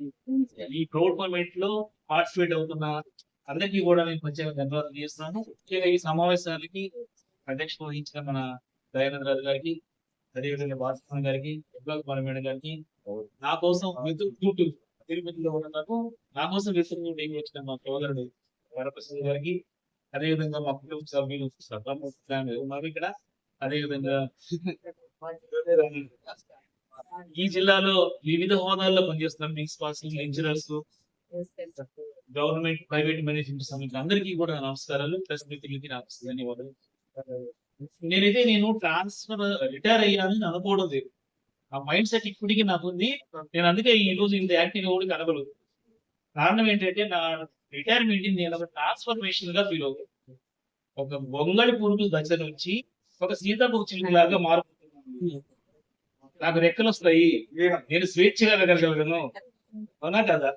ఈ మూవ్మెంట్లో పార్టిసిపేట్ అవుతున్న అందరికీ కూడా నేను ప్రత్యేక ధన్యవాదాలు చేస్తున్నాను. ముఖ్యంగా ఈ సమావేశానికి అధ్యక్షత వహించిన మన దయానంద రాజు గారికి అదేవిధంగా భాస్కర్ గారికి విప్లవ్ కుమార్ మేడం గారికి నా కోసం విద్యుత్ తిరుపతిలో ఉన్న నాకు నా కోసం డేకి వచ్చిన మా సోదరుడు వరప్రసాద్ గారికి అదేవిధంగా మా కుటుంబ సభ్యులు సభ్యులు ఉన్నారు ఇక్కడ అదేవిధంగా ఈ జిల్లాలో వివిధ హోదాల్లో పనిచేస్తున్న principals lecturers government private management సంబంధించిన అందరికీ కూడా నమస్కారాలు. ప్రెస్ మిత్రులకి ధన్యవాదాలు. నేనైతే నేను ట్రాన్స్ఫర్ రిటైర్ అయ్యానని నేను అనుకోవడం లేదు. ఆ మైండ్ సెట్ ఇప్పటికీ నాకు ఉంది నేను అందుకే ఈ రోజు ఇంత యాక్టివ్ కూడా కనగలదు కారణం ఏంటంటే నా రిటైర్మెంట్ నేను ఒక ట్రాన్స్ఫర్మేషన్గా ఫీల్ అవుతాను ఒక బొంగళి పురుగు దశ నుంచి ఒక సీతాకోక చిలుక లాగా మారుతున్నాను. నాకు రెక్కలు వస్తాయి. నేను స్వేచ్ఛగా వెళ్ళగలను అవునా కదా?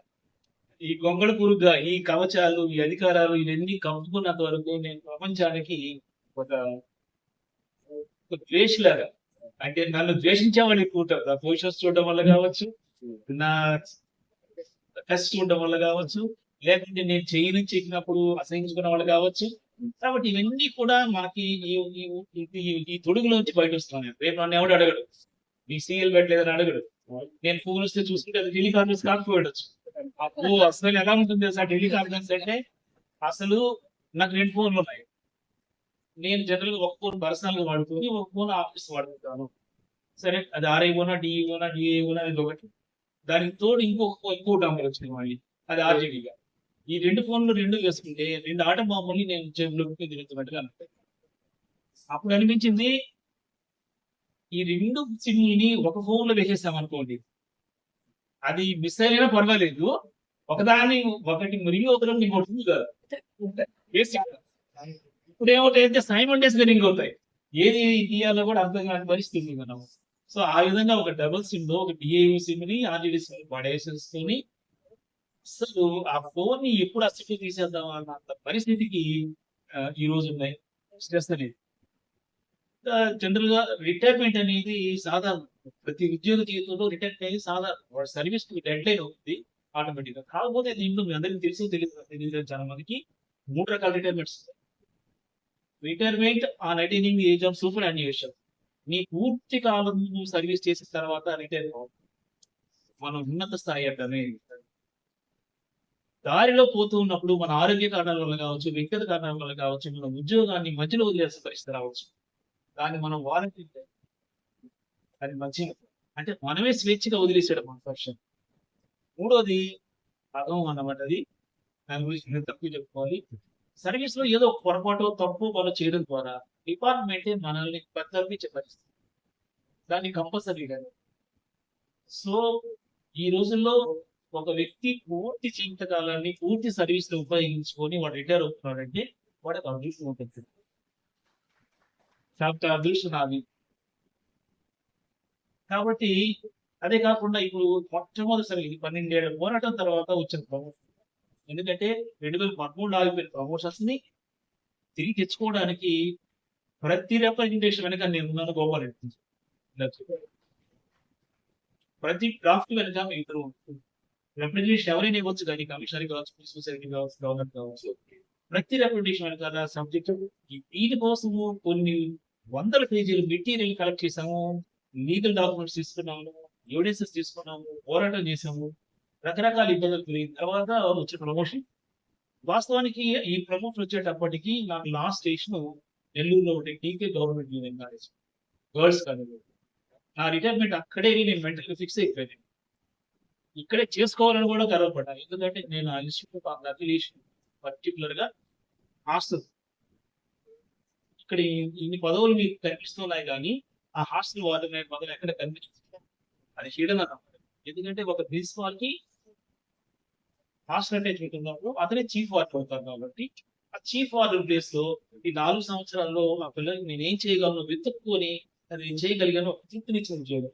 ఈ గొంగళ పురుగుగా ఈ కవచాలు ఈ అధికారాలు ఇవన్నీ కప్పుకున్నంత వరకు నేను ప్రపంచానికి ఒక ద్వేషలాగా. అంటే నన్ను ద్వేషించేవాళ్ళు ఎక్కువ ఉంటారు. నా పోషన్స్ చూడడం వల్ల కావచ్చు నా టెస్ట్ చూడడం వల్ల కావచ్చు లేకుంటే నేను చెయ్యి నుంచి ఎక్కినప్పుడు అసహించుకున్న వాళ్ళు కావచ్చు. కాబట్టి ఇవన్నీ కూడా మనకి ఈ- తొడుగులోంచి బయట వస్తున్నాను రేపు నన్ను ఎవడు అడగడు. ఈ సీఎల్ పెట్టలేదని అడగడు. నేను ఫోన్ వస్తే చూసుకుంటే అది టెలికాన్ఫరెన్స్ కాన్ఫరెన్స్ కాకపోవచ్చు అసలు ఎలా ఉంటుంది సార్ టెలికాన్ఫరెన్స్ అంటే అసలు నాకు రెండు ఫోన్లు ఉన్నాయి. నేను జనరల్ ఒక ఫోన్ పర్సనల్గా వాడుతుంది ఒక ఫోన్ ఆఫీస్ వాడుతుంటాను సరే అది ఆర్ఐ ఓనా డిఈ ఓనా డిఏ ఓనా అనేది ఒకటి. దానికి తోడు ఇంకొక ఇంకో నంబర్ వచ్చింది మళ్ళీ. అది ఆర్జీబీగా. ఈ రెండు ఫోన్లు రెండు వేసుకుంటే రెండు ఆట బాంబుల్ని నేను జేబులో తిరుగుతున్నట్టుగా అనిపించింది. అప్పుడు అనిపించింది ఈ రెండు సిమ్ని ఒక ఫోన్లో వేసేసాం అనుకోండి. అది మిస్ అయినా పర్వాలేదు. ఒకదాన్ని ఒకటి మురిగి అవుతాం నీకు ఉంటుంది కదా. ఇప్పుడు ఏమవుతాయంటే సైమల్టేస్గా రింగ్ అవుతాయి ఏది తీయాలో కూడా అర్థం కాని పరిస్థితి మనం సో ఆ విధంగా ఒక డబుల్ సిమ్లో ఒక డిఏయు సిమ్ని ఆర్జీడీ సిమ్ పడేసేసుకొని అసలు ఆ ఫోన్ని ఎప్పుడు అసలు తీసేద్దాం అన్నంత పరిస్థితికి ఈ రోజు ఉన్నాయి. స్ట్రెస్ అనేది. జనరల్గా రిటైర్మెంట్ అనేది సాధారణం. ప్రతి ఉద్యోగ జీవితంలో రిటైర్మెంట్ అనేది సాధారణం. వాళ్ళ సర్వీస్ డెడ్ లైన్ అవుతుంది ఆటోమేటిక్గా. కాకపోతే దీంట్లో మీ అందరికీ తెలిసి తెలియదు. చాలా మందికి మూడు రకాల retirements retirement on attaining age of superannuation నీ పూర్తి కాలం నువ్వు సర్వీస్ చేసిన తర్వాత రిటైర్ మనం ఉన్నత స్థాయి అంటే దారిలో పోతూ ఉన్నప్పుడు మన ఆరోగ్య కారణాల వల్ల కావచ్చు వ్యక్తిగత కారణాల వల్ల కావచ్చు మన ఉద్యోగాన్ని మధ్యలో వదిలేసిన పరిస్థితి రావచ్చు. దాన్ని మనం వాలంటీర్ అది మంచిగా అంటే మనమే స్వేచ్ఛగా వదిలేసాడు మన పర్సన్ మూడోది పదం అన్నమాట అది. దాని గురించి నేను తక్కువ చెప్పుకోవాలి. సర్వీస్లో ఏదో ఒక పొరపాటు తప్పు వాళ్ళు చేయడం ద్వారా డిపార్ట్మెంట్ మనల్ని పెద్దలకి పరిస్థితి దాన్ని కంపల్సరీ కాదు సో ఈ రోజుల్లో ఒక వ్యక్తి పూర్తి జీవితకాలాన్ని పూర్తి సర్వీస్లో ఉపయోగించుకొని వాడు రిటైర్ అవుతున్నాడంటే వాడు అదృష్టం ఉంటుంది. కాబట్టి ఆ అదృష్టం నాది కాబట్టి అదే కాకుండా ఇప్పుడు మొట్టమొదటిసారి ఇది పన్నెండేళ్ళ పోరాటం తర్వాత వచ్చిన ప్రమోషన్ ఎందుకంటే రెండు వేల పదమూడు ఆగిపోయిన ప్రమోషన్స్ని తిరిగి తెచ్చుకోవడానికి ప్రతి రిప్రజెంటేషన్ వెనక నేను ఉన్నాను గోపాల్ ప్రతి డ్రాఫ్ట్ వెనక మీ ఇద్దరు రిప్రజెంటేషన్ ఎవరైనా ఇవ్వచ్చు కానీ కమిషనర్ కావచ్చు ప్రిన్సిపల్ సెక్రటరీ కావచ్చు గవర్నర్ కావచ్చు ప్రతి రిప్రజెంటేషన్ వెనకాల సబ్జెక్ట్ వీటి కోసము కొన్ని వందల పేజీలు మెటీరియల్ కలెక్ట్ చేసాము లీగల్ డాక్యుమెంట్స్ తీసుకున్నాము ఎవిడెన్సెస్ తీసుకున్నాము పోరాటం చేసాము రకరకాల ఇబ్బందులు పెరిగిన తర్వాత వచ్చిన ప్రమోషన్ వాస్తవానికి ఈ ప్రమోషన్ వచ్చేటప్పటికి నాకు లాస్ట్ స్టేషన్ నెల్లూరులో ఉండే TK government union college girls college నా రిటైర్మెంట్ అక్కడే నేను మెంటల్ ఫిక్స్ అయిపోయింది ఇక్కడే చేసుకోవాలని కూడా గర్వపడ్డాను. ఎందుకంటే నేను ఆ ఇన్స్టిట్యూట్ ఆఫ్ అఫిలియేషన్ పర్టికులర్గా హాస్టల్ ఇక్కడ ఇన్ని పదవులు మీకు కనిపిస్తున్నాయి కానీ ఆ హాస్టల్ వార్డెన్ అనే పదవి ఎక్కడ కనిపించదు అది చేయడం ఎందుకంటే ఒక ప్రిన్సిపాల్కి హాస్టల్ అటాచ్మెంట్ ఉన్నప్పుడు అతనే చీఫ్ వార్డెన్ అవుతారు కాబట్టి ఆ చీఫ్ వార్డెన్ ప్లేస్లో ఈ నాలుగు సంవత్సరాల్లో ఆ పిల్లలకి నేను ఏం చేయగలను? వెతుక్కొని అది నేను చేయగలిగాను ఒక తృప్తినిచ్చిన ఉద్యోగం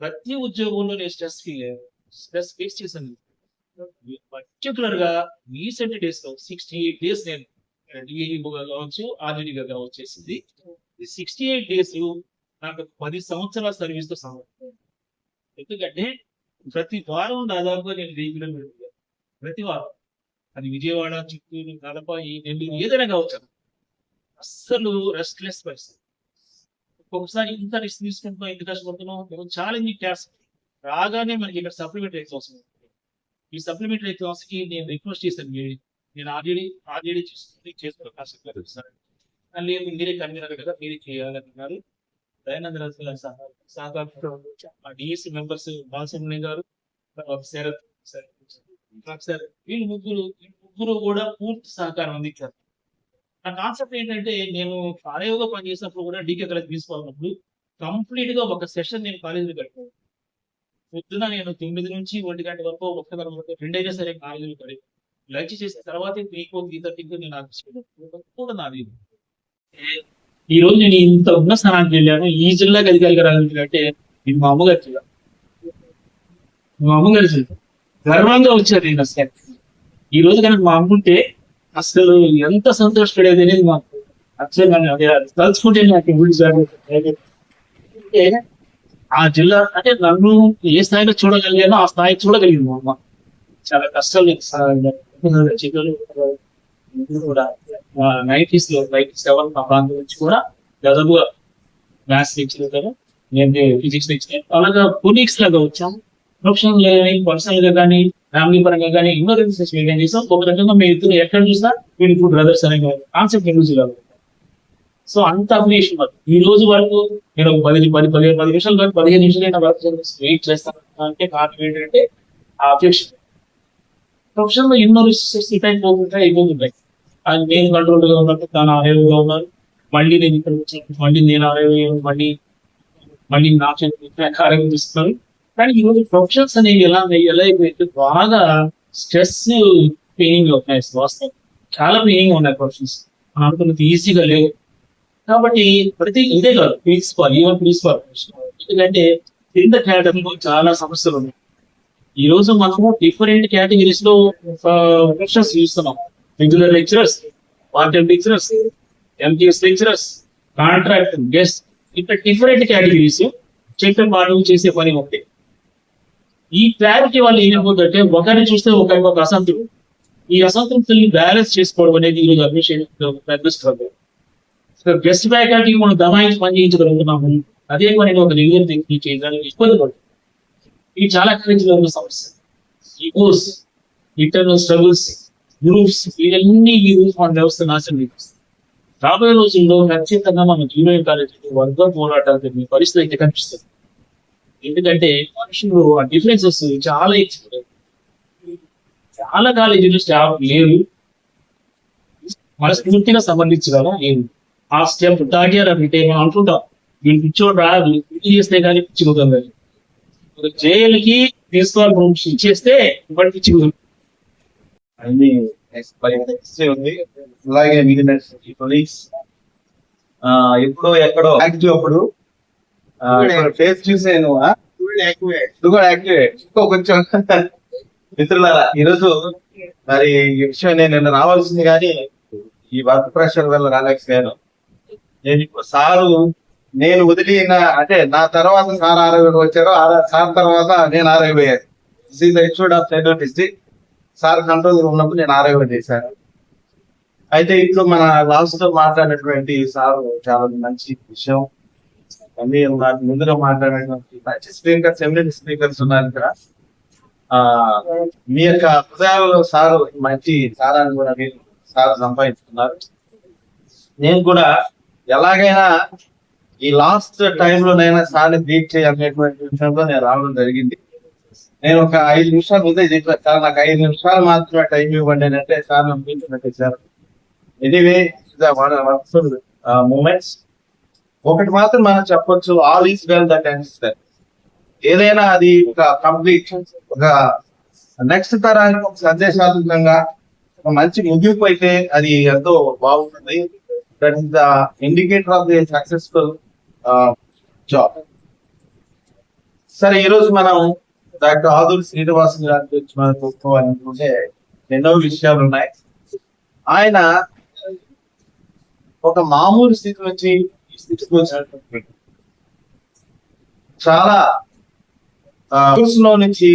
ప్రతి ఉద్యోగంలో నేను స్ట్రెస్ ఫీల్ స్ట్రెస్ ఫేస్ చేశాను. పర్టికులర్గా రీసెంట్ డేస్లో సిక్స్టీ ఎయిట్ డేస్ నేను డిఏగా కావచ్చు ఆధునిక వచ్చేసింది. సిక్స్టీ ఎయిట్ డేస్ నాకు పది సంవత్సరాల సర్వీస్తో సమానం. ఎందుకంటే ప్రతి వారం దాదాపుగా నేను వెయ్యి కిలోమీటర్లు ప్రతి వారం. అది విజయవాడ చిత్తూరు కడప ఈ నెల్లూరు ఏదైనా కావచ్చు. అస్సలు రెస్ట్లెస్ పరిస్థితి ఒక్కొక్కసారి ఇంత రిస్క్ తీసుకుంటున్నాం ఇంత కష్టపడుతున్నాం ఛాలెంజింగ్ టాస్క్ రాగానే మనకి ఇక్కడ సప్లిమెంటరీ ఎగ్జామ్స్ ఈ సప్లిమెంటరీ ఎగ్జామ్స్కి నేను రిక్వెస్ట్ చేశాను. నేను ఆల్రెడీ ఆల్రెడీ చూసుకుని చేస్తున్న కాన్సెప్ట్ సార్ లేదు మీరే కన్వీనర్ కదా మీరే చేయాలన్నారు. దయానంద రాజు గారి సహకారం సహకారంతో మా డిఎస్సి మెంబర్స్ బాలసుబ్రహ్మణ్యం గారు శరత్ సార్ వీళ్ళు ముగ్గురు ముగ్గురు కూడా పూర్తి సహకారం అందించారు. నా కాన్సెప్ట్ ఏంటంటే నేను కార్యయోగా పనిచేసినప్పుడు కూడా డీకే కాలేజ్ తీసుకోవాలన్నప్పుడు కంప్లీట్గా ఒక సెషన్ నేను కాలేజీలో గడిపాను పొద్దున నేను తొమ్మిది నుంచి ఒంటి గంట వరకు ఒక్కగల వరకు రెండైనా సరే కాలేజీలో గడి లంచ్ చేసిన తర్వాత త్రీకో గీత థర్టీకి నేను కూడా నాది ఈ రోజు నేను ఇంత ఉన్న స్థానానికి వెళ్ళాను. ఈ జిల్లాకి అధికారిగా అంటే ఇది మా అమ్మగారి జిల్లా. మా అమ్మగారి జిల్లా. గర్వంగా వచ్చారు నేను అసలు. ఈ రోజు కనుక మా అమ్ముంటే అసలు ఎంత సంతోషపడేది అనేది మాకు అసలు తలుచుకుంటే నాకు అంటే ఆ జిల్లా అంటే నన్ను ఏ స్థాయిలో చూడగలిగానో ఆ స్థాయి చూడగలిగింది మా అమ్మ. చాలా కష్టాలు కూడా నైన్టీస్లో నైన్టీ సెవెన్ మా ప్రాంతం నుంచి కూడా దాదాపుగా మ్యాథ్స్ నేర్చిన కదా నేను ఫిజిక్స్ నేర్చిన అలాగా కొలీగ్స్ లాగా వచ్చాం ప్రొఫెషనల్ కానీ పర్సనల్గా కానీ ఫ్యామిలీ పరంగా కానీ ఎన్నో రిలేషన్స్ మెయింటైన్ చేసాం. ఒక రకంగా మేము ఇద్దరు ఎక్కడ చూసినా మీరు ఇప్పుడు బ్రదర్స్ అనే కాన్సెప్ట్ యూజ్ సో అంత అప్రియేషన్ ఈ రోజు వరకు నేను ఒక పది పది పదిహేను పది నిమిషాలు కాదు పదిహేను నిమిషాలు వర్క్ వెయిట్ చేస్తాను. అంటే కారణం ఏంటంటే ఆ అబ్జెక్షన్ ప్రొఫెషన్లో ఎన్నో రిసోర్సెస్ ఇటాయి పోతుంటాయి అయిపోతుంటాయి అది నేను కంట్రోల్గా ఉన్నట్టు తాను ఆరోగ్యంగా ఉన్నారు. మళ్ళీ నేను ఇక్కడ వచ్చి మళ్ళీ నేను ఆరోగ్యం మళ్ళీ మళ్ళీ నా చేతి ఆరోగ్యం ఇస్తున్నాను కానీ ఈరోజు ప్రొఫెషన్స్ అనేవి ఎలా ఎలా అయిపోయింది? బాగా స్ట్రెస్ పెయినింగ్ అవుతున్నాయి వాస్తవం చాలా పెయినింగ్ ఉన్నాయి ప్రొఫెషన్స్ మనం అనుకున్నది ఈజీగా లేవు. కాబట్టి ప్రతి ఇదే కాదు ప్రిన్సిపాల్ ఈవెన్ ప్రిన్సిపాల్ ఎందుకంటే కింద కేటగిరీలో చాలా సమస్యలు ఉన్నాయి. ఈ రోజు మనము డిఫరెంట్ కేటగిరీస్లో లెక్చరర్స్ చూస్తున్నాం. Regular lecturers part time lecturers MTS lecturers contract guest ఇట్లా డిఫరెంట్ కేటగిరీస్ చెప్పే వాళ్ళు చేసే పని ఒకటి. ఈ క్లారిటీ వాళ్ళు ఏమైపోతుందంటే ఒకరిని చూస్తే ఒకరికి ఒక అసంతృప్తి ఈ అసంతృప్తుల్ని బ్యాలెన్స్ చేసుకోవడం అనేది ఈరోజు అడ్మిషన్ పెద్ద స్ట్రగుల్ సో గెస్ట్ ఫ్యాకల్టీ మనం దమాయించి పని చేయించగలుగుతున్నాము. అదే పని ఒక రెగ్యులర్ థింగ్ చేయడానికి ఇబ్బంది పడుతుంది ఇది చాలా కాలేజీలో ఉన్న సమస్య. ఈగోస్ ఇంటర్నల్ స్ట్రగుల్స్ గ్రూప్స్ ఇవన్నీ ఈ రోజు మన వ్యవస్థ నాశనం చేస్తుంది. రాబోయే రోజుల్లో ఖచ్చితంగా మన జూనియర్ కాలేజీ వర్గ పోరాటాలు మీ పరిస్థితి అయితే కనిపిస్తుంది. ఎందుకంటే మనుషులు ఆ డిఫరెన్సెస్ చాలా ఇచ్చారు చాలా కాలేజీలు స్టాఫ్ లేరు. మనస్ఫూర్తిగా కదా లేదు. ఆ స్టెప్ దాటారంటే మనం అనుకుంటాం. వీళ్ళు పిచ్చోడు రాదు. ఇది చేస్తే కానీ పిచ్చుకుంటాం కానీ. జైలుకి ప్రిన్సిపాల్ రూమ్స్ ఇచ్చేస్తే ఇప్పటి పిచ్చుకుంటాం అన్ని ఉంది. అలాగే మిగిలిన కొలీగ్స్ ఎప్పుడో ఎక్కడో. యాక్టివ్ అప్పుడు. ఫేస్ చూసే నువ్వు? యాక్టివేట్ ఇంకో కొంచెం. మిత్రులారా ఈరోజు మరి ఈ విషయం నేను నిన్న రావాల్సింది కానీ ఈ వర్క్ ప్రెషర్ వల్ల రాలేకపోయాను. నేను ఇప్పుడు సారు నేను వదిలిన అంటే నా తర్వాత సార్ ఆరోగ్యం వచ్చారు ఆ సార్ తర్వాత నేను ఆరోగ్యపోయాను seize HOD of central district sir control ఉన్నప్పుడు నేను ఆరోగ్యం చేశాను. అయితే ఇప్పుడు మన లాస్ట్లో మాట్లాడినటువంటి సార్ చాలా మంచి విషయం. అన్ని ముందుగా మాట్లాడినటువంటి మంచి స్పీకర్స్ ఎమినెంట్ స్పీకర్స్ ఉన్నారు ఇక్కడ. ఆ మీ యొక్క హృదయాలలో సార్ మంచి సారాన్ని కూడా మీరు సార్ సంపాదించుకున్నారు. నేను కూడా ఎలాగైనా ఈ లాస్ట్ టైంలోనైనా సార్ని బీట్ చేయాలనేటువంటి విషయంలో నేను రావడం జరిగింది. నేను ఒక ఐదు నిమిషాలు ముందే చెప్పాను సార్ నాకు ఐదు నిమిషాలు మాత్రమే టైం ఇవ్వండి అని అంటే సార్ నన్ను సార్. ఎనీవే మూమెంట్స్ uh, ఒకటి మాత్రం మనం చెప్పొచ్చు all is well that ends ఏదైనా అది ఒక కంప్లీట్ ఒక నెక్స్ట్ తరానికి ఒక సందేశాత్మకంగా ఒక మంచి ముగింపు అయితే అది ఎంతో బాగుంటుంది. That is the indicator of the successful job. సరే ఈరోజు మనం డాక్టర్ ఆదుల్ శ్రీనివాస్ గారి గురించి మనం చూసుకోవాలనుకుంటే ఎన్నో విషయాలు ఉన్నాయి. ఆయన ఒక మామూలు స్థితి నుంచి ఈ స్థితికి వచ్చినటువంటి చాలా లో నుంచి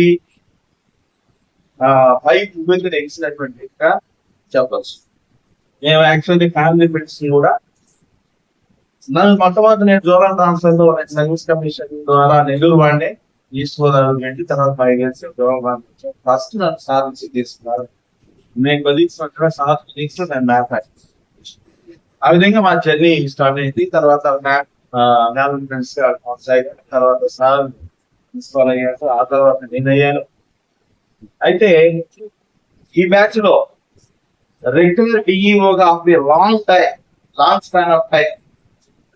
పైకి ఇబ్బంది ఎగిసినటువంటి చెప్పచ్చు. మేము యాక్చువల్లీ ఫ్యామిలీ ఫ్రెండ్స్ కూడా నన్ను మొట్టమొదటి నేను జోరాన్ ట్రాన్స్ఫర్లో సర్వీస్ కమిషన్ ద్వారా నెల్లూరు వాడిని ఈస్ట్ గోదావరి వెళ్ళి తర్వాత ఫైవ్ ఇయర్స్ జోరాన్ ఫస్ట్ నన్ను సాధించి తీసుకున్నారు. నేను కొలీగ్స్ సార్ కొలీగ్స్ నేను మ్యాథ్ ఆ విధంగా మా జర్నీ స్టార్ట్ అయింది. తర్వాత మ్యాథ్గా కొనసాగాను తర్వాత సార్ ప్రిన్సిపాల్ అయ్యాను ఆ తర్వాత నేను అయ్యాను. అయితే ఈ బ్యాచ్లో regular డిఈఓగా of the long time long span of time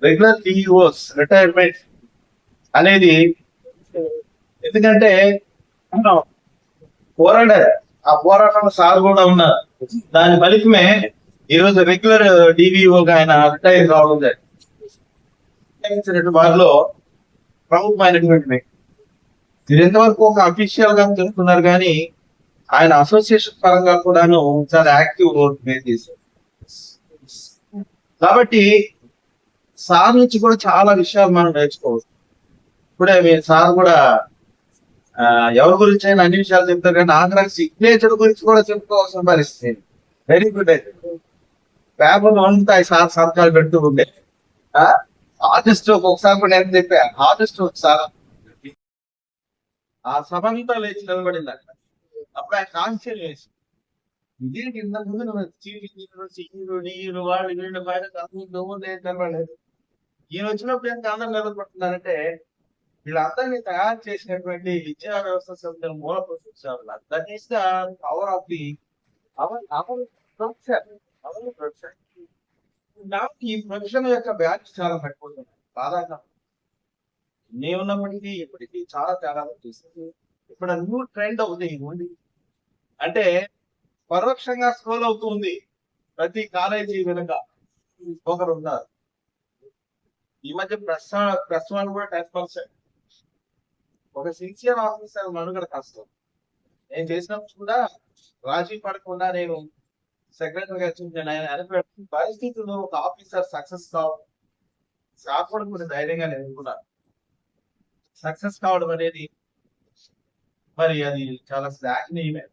regular DEOs retirement అనేది ఎందుకంటే పోరాడారు ఆ పోరాటంలో సార్ కూడా ఉన్నారు. దాని ఫలితమే ఈరోజు రెగ్యులర్ డివిఓగా ఆయన రిటైర్ కావడం జరిగింది. వారిలో ప్రముఖమైనటువంటి వ్యక్తి. ఇది ఎంతవరకు ఒక అఫీషియల్గా చెప్తున్నారు కానీ ఆయన అసోసియేషన్ పరంగా కూడాను చాలా యాక్టివ్ రోల్ ప్లే చేశారు. కాబట్టి సార్ నుంచి కూడా చాలా విషయాలు మనం నేర్చుకోవచ్చు. ఇప్పుడే మీ సార్ కూడా ఎవరి గురించి అయినా అన్ని విషయాలు చెప్తారు కానీ ఆఖరికి సిగ్నేచర్ గురించి కూడా చెప్పుకోవాల్సిన పరిస్థితి. వెరీ గుడ్ అయితే. పేపర్ ఉంటాయి సార్ సంతకాలు పెడుతూ ఉండే. ఆర్టిస్ట్ ఒకసారి కూడా నేను చెప్పా ఆర్టిస్ట్ ఒకసారి ఆ సభ అంతా లేచి నిలబడింది అక్కడ. అప్పుడు ఆయన కాన్షియల్ వేసి ఇదేంటి ఇంతకు ముందు నువ్వు చీఫ్ ఇంజనీర్ సీఈఓ డీఈఓ వాళ్ళు వీళ్ళు బయట నువ్వు నేను నిలబడలేదు ఈయన వచ్చినప్పుడు ఎంత అందరూ నిలబడుతున్నారంటే వీళ్ళందరినీ తయారు చేసినటువంటి విద్యా వ్యవస్థ సభ్యుల మూల పురుషులు that is the power of the our our profession our profession నాకు ఈ ప్రొఫెషన్ యొక్క బ్యాచ్ చాలా పడిపోతుంది బాధాగా నేనున్నప్పటికీ ఇప్పటికీ చాలా తేడా వచ్చేసింది ఇప్పుడు న్యూ ట్రెండ్ అవుతుంది. ఉంది అంటే పరోక్షంగా స్క్రోల్ అవుతుంది. ప్రతి కాలేజీ వెనుక ఒకరు ఉన్నారు ఈ మధ్య ప్రెస్ ప్రెస్ వాళ్ళు కూడా టెస్ట్ పర్సెంట్ ఒక సిన్సియర్ ఆఫీసర్ మనుగడ కష్టం నేను చేసినప్పుడు కూడా రాజీ పడకుండా నేను సెక్రటరీ గారు నేను ఆయన అనిపెట్టి పరిస్థితుల్లో ఒక ఆఫీసర్ సక్సెస్ కావడం రాకపోవడం కొన్ని ధైర్యంగా నేను అనుకున్నాను. సక్సెస్ కావడం అనేది మరి అది చాలా శ్లాఘనీయమే